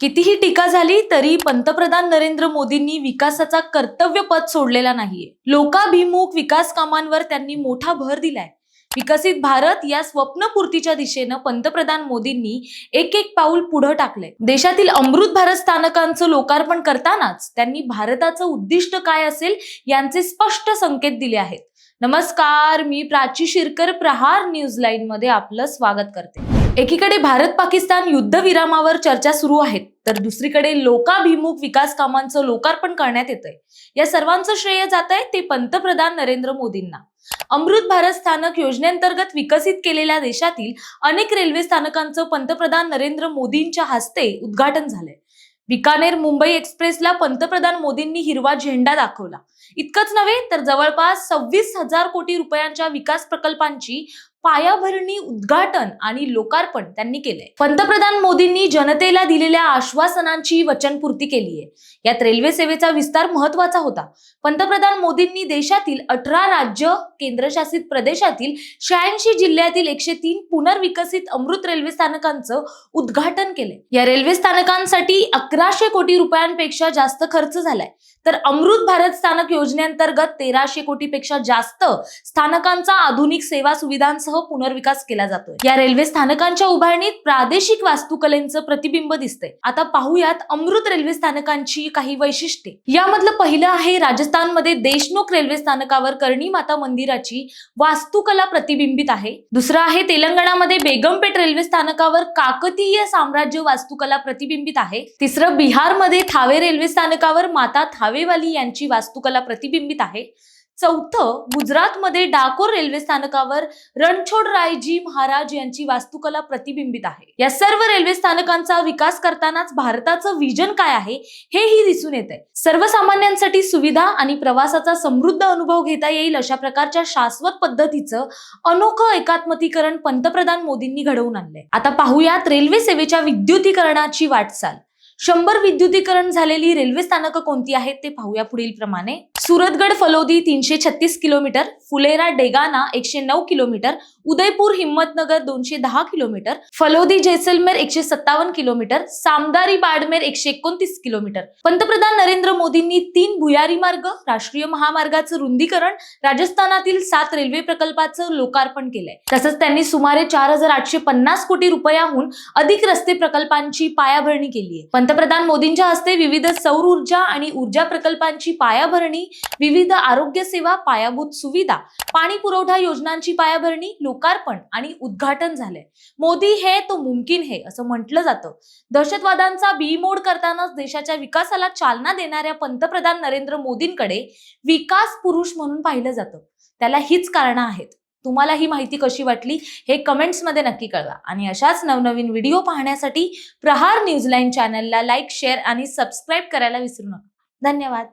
कितीही टीका झाली तरी पंतप्रधान नरेंद्र मोदींनी विकासाचा कर्तव्य पद सोडलेला नाहीये. लोकाभिमुख विकास कामांवर त्यांनी मोठा भर दिलाय. विकसित भारत या स्वप्नपूर्तीच्या दिशेनं पंतप्रधान मोदींनी एक एक पाऊल पुढे टाकलंय. देशातील अमृत भारत स्थानकांचं लोकार्पण करतानाच त्यांनी भारताचं उद्दिष्ट काय असेल यांचे स्पष्ट संकेत दिले आहेत. नमस्कार मी प्राची शिरकर प्रहार न्यूज लाईन मध्ये आपलं स्वागत करते. एकीकडे भारत पाकिस्तान युद्धविरामावर चर्चा सुरू आहेत तर दुसरीकडे लोकाभिमुख विकास कामांचं लोकार्पण करण्यात येतंय. या सर्वांचं श्रेय जात आहे ते पंतप्रधान नरेंद्र मोदींना. अमृत भारत स्थानक योजनेअंतर्गत विकसित केलेल्या देशातील अनेक रेल्वे स्थानकांचं पंतप्रधान नरेंद्र मोदींच्या हस्ते उद्घाटन झालंय. बिकानेर मुंबई एक्सप्रेसला पंतप्रधान मोदींनी हिरवा झेंडा दाखवला. इतकंच नव्हे तर जवळपास सव्वीस हजार कोटी रुपयांच्या विकास प्रकल्पांची पायाभरणी उद्घाटन आणि लोकार्पण त्यांनी केलंय. पंतप्रधान मोदींनी जनतेला दिलेल्या आश्वासनांची वचनपूर्ती केली आहे यात रेल्वे सेवेचा विस्तार महत्त्वाचा होता. पंतप्रधान मोदींनी देशातील अठरा राज्य केंद्रशासित प्रदेशातील शहाऐंशी जिल्ह्यातील एकशे तीन पुनर्विकसित अमृत रेल्वे स्थानकांचं उद्घाटन केलंय. या रेल्वे स्थानकांसाठी अकराशे कोटी रुपयांपेक्षा जास्त खर्च झालाय. तर अमृत भारत स्थानक योजनेअंतर्गत तेराशे कोटीपेक्षा जास्त स्थानकांचा आधुनिक सेवा सुविधांसह पुनर्विकास केला जातोय. या रेल्वे स्थानकांच्या उभारणीत प्रादेशिक वास्तुकलेचं प्रतिबिंब दिसतंय. आता पाहूयात अमृत रेल्वे स्थानकांची काही वैशिष्ट्ये. यामधलं पहिलं आहे राजस्थानमध्ये देशमुख रेल्वे स्थानकावर कर्णी माता मंदिराची वास्तुकला प्रतिबिंबित आहे. दुसरं आहे तेलंगणामध्ये बेगमपेट रेल्वे स्थानकावर काकतीय साम्राज्य वास्तुकला प्रतिबिंबित आहे. तिसरं बिहारमध्ये थावे रेल्वे स्थानकावर माता थावे थावेवाली यांची वास्तुकला प्रतिबिंबित आहे. चौथं गुजरातमध्ये डाकोर रेल्वे स्थानकावर रणछोड रायजी महाराज यांची वास्तुकला प्रतिबिंबित आहे. या सर्व रेल्वे स्थानकांचा विकास करतानाच भारताचं विजन काय आहे हेही दिसून येत आहे सर्वसामान्यांसाठी सुविधा आणि प्रवासाचा समृद्ध अनुभव घेता येईल अशा प्रकारच्या शाश्वत पद्धतीचं अनोखं एकात्मतीकरण पंतप्रधान मोदींनी घडवून आणलंय. आता पाहूयात रेल्वे सेवेच्या विद्युतीकरणाची वाटचाल. शंभर विद्युतीकरण झालेली रेल्वे स्थानकं कोणती आहेत ते पाहूया पुढील प्रमाणे सुरतगड फलोदी तीनशे छत्तीस किलोमीटर फुलेरा डेगाना एकशे नऊ किलोमीटर उदयपूर हिम्मतनगर दोनशे दहा किलोमीटर फलोदी जैसलमेर एकशे सत्तावन्न किलोमीटर सामदारी बाडमेर एकशे एकोणतीस किलोमीटर. पंतप्रधान नरेंद्र मोदींनी तीन भुयारी मार्ग राष्ट्रीय महामार्गाचं रुंदीकरण राजस्थानातील सात रेल्वे प्रकल्पाचं लोकार्पण केलंय. तसंच त्यांनी सुमारे चार हजार आठशे पन्नास कोटी रुपयाहून अधिक रस्ते प्रकल्पांची पायाभरणी केली आहे पंतप्रधान मोदींच्या हस्ते विविध सौर ऊर्जा आणि ऊर्जा प्रकल्पांची पायाभरणी विविध आरोग्य सेवा पायाभूत सुविधा पाणी पुरवठा योजनांची पायाभरणी लोकार्पण आणि उद्घाटन झालंय. मोदी हे तो मुमकिन हे असं म्हटलं जातं. दहशतवादांचा बीमोड करतानाच देशाच्या विकासाला चालना देणाऱ्या पंतप्रधान नरेंद्र मोदींकडे विकास पुरुष म्हणून पाहिलं जातं. त्याला हीच कारणं आहेत. तुम्हाला ही माहिती कशी वाटली हे कमेंट्समध्ये नक्की कळवा. आणि अशाच नवनवीन व्हिडिओ पाहण्यासाठी प्रहार न्यूजलाईन चॅनलला लाईक शेअर आणि सबस्क्राईब करायला विसरू नका. धन्यवाद.